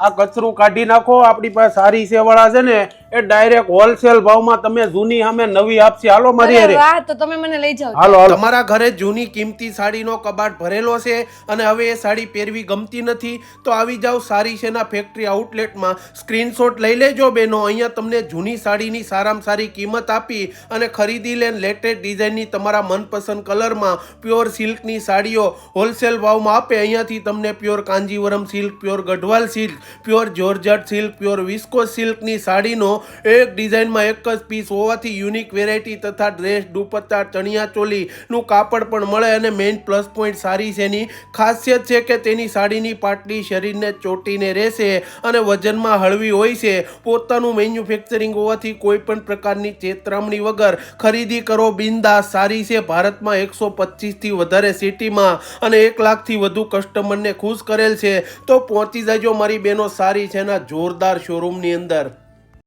આ કચરું કાઢી નાખો આપણી પાસે સારી સેવાળા છે ને એ ડાયરેક્ટ હોલસેલ ભાવમાં તમે જૂની સામે નવી આપશે. હાલો મારી અરે વાહ તો તમે મને લઈ જાઓ. હાલો હાલો. તમારા ઘરે જૂની કિંમતી સાડીનો કબાટ ભરેલો છે અને હવે એ સાડી પહેરવી ગમતી નથી તો આવી જાઓ સારી છેના ફેક્ટરી આઉટલેટમાં સ્ક્રીનશોટ લઈ લેજો બેનો અહીંયા તમને જૂની સાડીની સારામાં સારી કિંમત આપી અને ખરીદી લેન લેટેસ્ટ ડિઝાઇનની તમારા મનપસંદ કલરમાં પ્યોર સિલ્કની સાડીઓ હોલસેલ ભાવમાં આપે. અહીંયાથી તમને pure Kanjeevaram silk pure Gadwal silk pure georgette silk pure viscose સિલ્કની સાડીનો એક ડિઝાઇનમાં એક જ પીસ હોવાથી યુનિક વેરાયટી તથા ડ્રેસ, દુપટ્ટા, ચણિયા ચોલીનું કાપડ પણ મળે અને મેઇન પ્લસ પોઈન્ટ સારી છે એની. ખાસિયત છે કે તેની સાડીની પાટલી શરીરને ચોટીને રહેશે અને વજનમાં હળવી હોય છે. પોતાનું મેન્યુફેક્ચરિંગ હોવાથી કોઈ પણ પ્રકારની ચેતરામણી વગર ખરીદી કરો. બિંદાસ સારી છે. ભારતમાં એકસો પચીસથી વધારે સિટીમાં અને એક લાખથી વધુ કસ્ટમરને ખુશ કરેલ છે. તો પહોંચી જજો મારી બેનો સારી છે એના જોરદાર શોરૂમની અંદર.